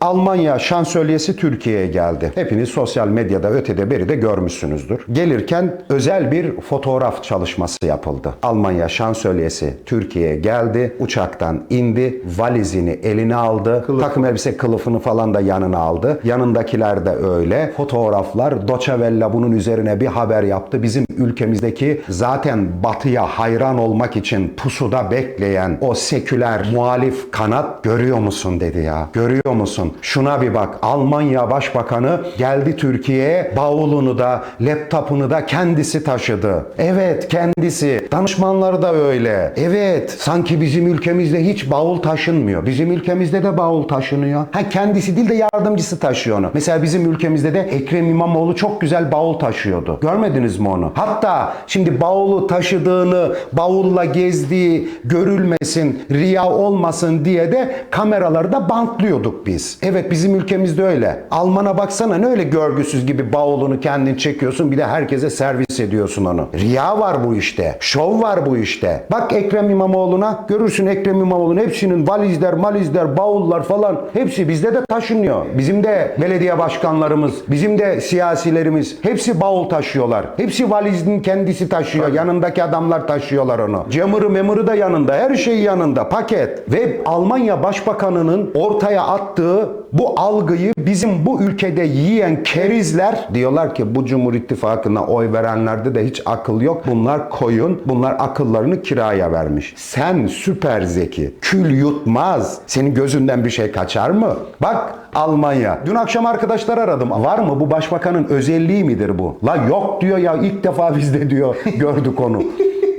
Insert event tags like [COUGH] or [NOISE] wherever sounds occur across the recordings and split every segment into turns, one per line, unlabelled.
Almanya şansölyesi Türkiye'ye geldi. Hepiniz sosyal medyada ötede beri de görmüşsünüzdür. Gelirken özel bir fotoğraf çalışması yapıldı. Almanya şansölyesi Türkiye'ye geldi. Uçaktan indi. Valizini eline aldı. Takım elbise kılıfını falan da yanına aldı. Yanındakiler de öyle. Fotoğraflar Welle bunun üzerine bir haber yaptı. Bizim ülkemizdeki zaten batıya hayran olmak için pusuda bekleyen o seküler muhalif kanat görüyor musun dedi ya. Görüyor musun? Şuna bir bak. Almanya Başbakanı geldi Türkiye'ye bavulunu da laptopunu da kendisi taşıdı. Evet kendisi. Danışmanları da öyle. Evet sanki bizim ülkemizde hiç bavul taşınmıyor. Bizim ülkemizde de bavul taşınıyor. Ha kendisi değil de yardımcısı taşıyor onu. Mesela bizim ülkemizde de Ekrem İmamoğlu çok güzel bavul taşıyordu. Görmediniz mi onu? Hatta şimdi bavulu taşıdığını, bavulla gezdiği görülmesin, riya olmasın diye de kameraları da bantlıyorduk biz. Evet bizim ülkemizde öyle. Almana baksana ne öyle görgüsüz gibi bavulunu kendin çekiyorsun bir de herkese servis ediyorsun onu. Riya var bu işte. Şov var bu işte. Bak Ekrem İmamoğlu'na görürsün Ekrem İmamoğlu'nun hepsinin valizler, malizler, bavullar falan hepsi bizde de taşınıyor. Bizim de belediye başkanlarımız, bizim de siyasilerimiz hepsi bavul taşıyorlar. Hepsi valizin kendisi taşıyor. Yanındaki adamlar taşıyorlar onu. Camırı memırı da yanında. Her şey yanında. Paket. Ve Almanya Başbakanı'nın ortaya attığı bu algıyı bizim bu ülkede yiyen kerizler diyorlar ki bu Cumhur İttifakı'na oy verenlerde de hiç akıl yok. Bunlar koyun. Bunlar akıllarını kiraya vermiş. Sen süper zeki. Kül yutmaz. Senin gözünden bir şey kaçar mı? Bak Almanya. Dün akşam arkadaşlar aradım. Var mı bu başbakanın özelliği midir bu? La yok diyor ya ilk defa bizde diyor [LAUGHS] gördük onu.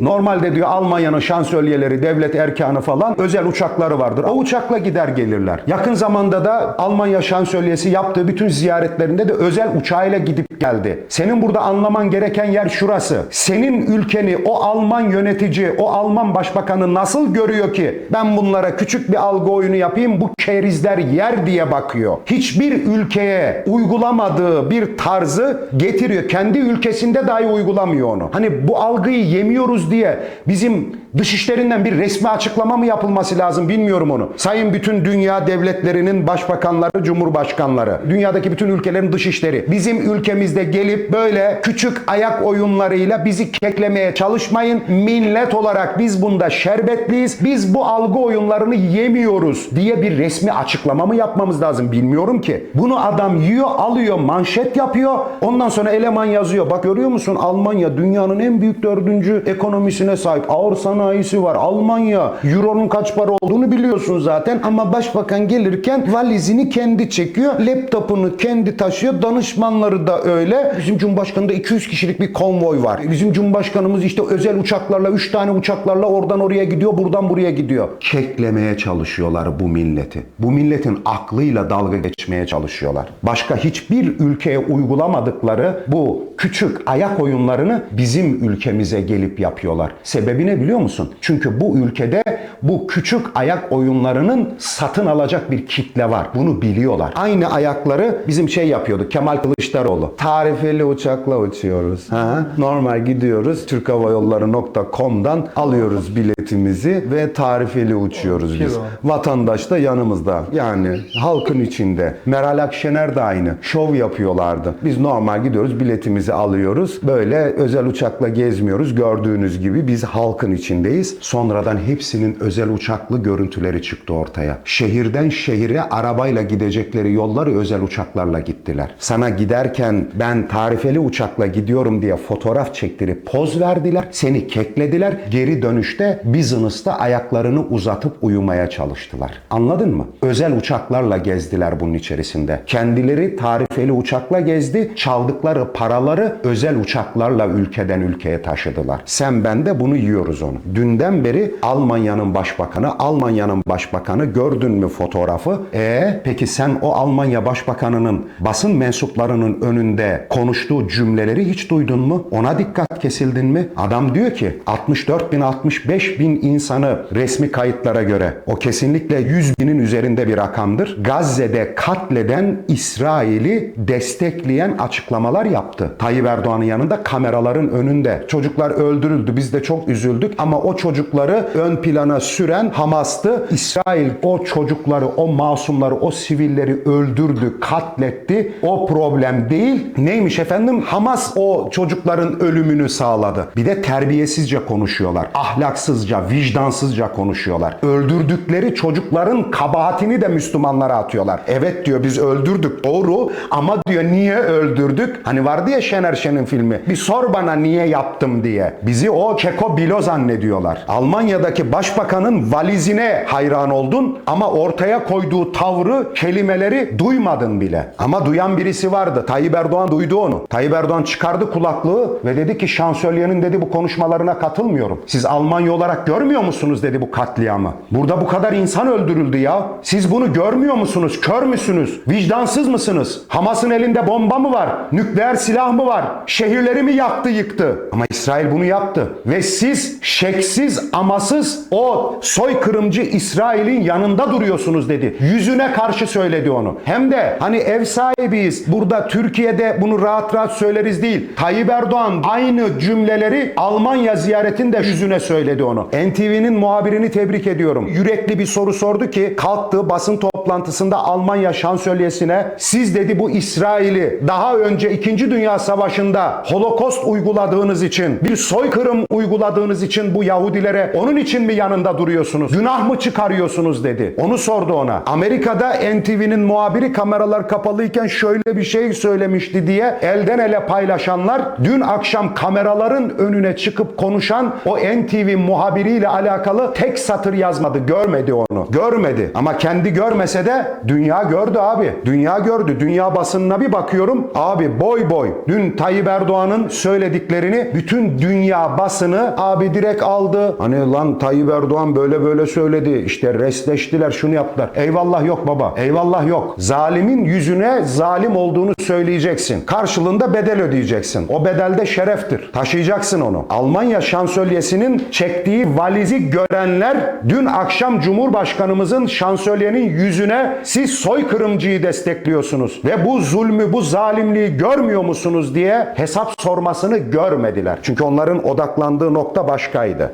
Normalde diyor Almanya'nın şansölyeleri, devlet erkanı falan özel uçakları vardır. O uçakla gider gelirler. Yakın zamanda da Almanya şansölyesi yaptığı bütün ziyaretlerinde de özel uçağıyla gidip geldi. Senin burada anlaman gereken yer şurası. Senin ülkeni o Alman yönetici, o Alman başbakanı nasıl görüyor ki ben bunlara küçük bir algı oyunu yapayım bu kerizler yer diye bakıyor. Hiçbir ülkeye uygulamadığı bir tarzı getiriyor. Kendi ülkesinde dahi uygulamıyor onu. Hani bu algıyı yemiyoruz diye bizim dışişlerinden bir resmi açıklama mı yapılması lazım bilmiyorum onu. Sayın bütün dünya devletlerinin başbakanları, cumhurbaşkanları, dünyadaki bütün ülkelerin dışişleri bizim ülkemizde gelip böyle küçük ayak oyunlarıyla bizi keklemeye çalışmayın. Millet olarak biz bunda şerbetliyiz. Biz bu algı oyunlarını yemiyoruz diye bir resmi açıklama mı yapmamız lazım bilmiyorum ki. Bunu adam yiyor, alıyor, manşet yapıyor. Ondan sonra eleman yazıyor. Bak görüyor musun Almanya dünyanın en büyük dördüncü ekonomisine sahip. Ağır sanayisi var. Almanya euronun kaç para olduğunu biliyorsun zaten. Ama başbakan gelirken valizini kendi çekiyor. Laptopunu kendi taşıyor. Danışmanları da öyle. Bizim Cumhurbaşkanı'nda 200 kişilik bir konvoy var. Bizim Cumhurbaşkanımız işte özel uçaklarla 3 tane uçaklarla oradan oraya gidiyor, buradan buraya gidiyor. Keklemeye çalışıyorlar bu milleti. Bu milletin aklıyla dalga geçmeye çalışıyorlar. Başka hiçbir ülkeye uygulamadıkları bu küçük ayak oyunlarını bizim ülkemize gelip yapıyorlar. Sebebi ne biliyor musun? Çünkü bu ülkede bu küçük ayak oyunlarının satın alacak bir kitle var. Bunu biliyorlar. Aynı ayakları bizim şey yapıyorduk. Kemal Kılıçdaroğlu. Tarifeli uçakla uçuyoruz. Ha? Normal gidiyoruz. Türkhavayolları.com'dan alıyoruz biletimizi ve tarifeli uçuyoruz biz. Vatandaş da yanımızda. Yani halkın içinde. Meral Akşener de aynı. Şov yapıyorlardı. Biz normal gidiyoruz biletimizi alıyoruz. Böyle özel uçakla gezmiyoruz. Gördüğünüz gibi biz halkın içindeyiz. Sonradan hepsinin özel uçaklı görüntüleri çıktı ortaya. Şehirden şehire arabayla gidecekleri yolları özel uçaklarla gittiler. Sana giderken ben tarifeli uçakla gidiyorum diye fotoğraf çektirip poz verdiler. Seni keklediler. Geri dönüşte business'ta ayaklarını uzatıp uyumaya çalıştılar. Anladın mı? Özel uçaklarla gezdiler bunun içerisinde. Kendileri tarifeli uçakla gezdi. Çaldıkları paraları özel uçaklarla ülkeden ülkeye taşıdılar. Sen ben de bunu yiyoruz onu. Dünden beri Almanya'nın başbakanı, Almanya'nın başbakanı gördün mü fotoğrafı? E peki sen o Almanya başbakanının basın mensuplarının önünde konuştuğu cümleleri hiç duydun mu? Ona dikkat kesildin mi? Adam diyor ki 64 bin 65 bin insanı resmi kayıtlara göre o kesinlikle 100 binin üzerinde bir rakamdır. Gazze'de katleden İsrail'i destekleyen açıklamalar yaptı. Tayyip Erdoğan'ın yanında kameraların önünde çocuklar öldürüldü öldürüldü. Biz de çok üzüldük ama o çocukları ön plana süren Hamas'tı. İsrail o çocukları, o masumları, o sivilleri öldürdü, katletti. O problem değil. Neymiş efendim? Hamas o çocukların ölümünü sağladı. Bir de terbiyesizce konuşuyorlar. Ahlaksızca, vicdansızca konuşuyorlar. Öldürdükleri çocukların kabahatini de Müslümanlara atıyorlar. Evet diyor biz öldürdük doğru ama diyor niye öldürdük? Hani vardı ya Şener Şen'in filmi. Bir sor bana niye yaptım diye. Bizi o Keko Bilo zannediyorlar. Almanya'daki başbakanın valizine hayran oldun ama ortaya koyduğu tavrı, kelimeleri duymadın bile. Ama duyan birisi vardı. Tayyip Erdoğan duydu onu. Tayyip Erdoğan çıkardı kulaklığı ve dedi ki şansölyenin dedi bu konuşmalarına katılmıyorum. Siz Almanya olarak görmüyor musunuz dedi bu katliamı. Burada bu kadar insan öldürüldü ya. Siz bunu görmüyor musunuz? Kör müsünüz? Vicdansız mısınız? Hamas'ın elinde bomba mı var? Nükleer silah mı var? Şehirleri mi yaktı yıktı? Ama İsrail bunu yaptı. Ve siz şeksiz amasız o soykırımcı İsrail'in yanında duruyorsunuz dedi. Yüzüne karşı söyledi onu. Hem de hani ev sahibiyiz. Burada Türkiye'de bunu rahat rahat söyleriz değil. Tayyip Erdoğan aynı cümleleri Almanya ziyaretinde yüzüne söyledi onu. NTV'nin muhabirini tebrik ediyorum. Yürekli bir soru sordu ki kalktı basın toplantısında Almanya şansölyesine siz dedi bu İsrail'i daha önce 2. Dünya Savaşı'nda Holokost uyguladığınız için bir soykırım uyguladığınız için bu Yahudilere onun için mi yanında duruyorsunuz? Günah mı çıkarıyorsunuz dedi. Onu sordu ona. Amerika'da NTV'nin muhabiri kameralar kapalıyken şöyle bir şey söylemişti diye elden ele paylaşanlar dün akşam kameraların önüne çıkıp konuşan o NTV muhabiriyle alakalı tek satır yazmadı. Görmedi onu. Görmedi. Ama kendi görmese de dünya gördü abi. Dünya gördü. Dünya basınına bir bakıyorum. Abi boy boy. Dün Tayyip Erdoğan'ın söylediklerini bütün dünya basını abi direkt aldı. Hani lan Tayyip Erdoğan böyle böyle söyledi. İşte resleştiler şunu yaptılar. Eyvallah yok baba. Eyvallah yok. Zalimin yüzüne zalim olduğunu söyleyeceksin. Karşılığında bedel ödeyeceksin. O bedel de şereftir. Taşıyacaksın onu. Almanya şansölyesinin çektiği valizi görenler dün akşam Cumhurbaşkanımızın şansölyenin yüzüne siz soykırımcıyı destekliyorsunuz ve bu zulmü, bu zalimliği görmüyor musunuz diye hesap sormasını görmediler. Çünkü onların odaklandığı nokta başkaydı.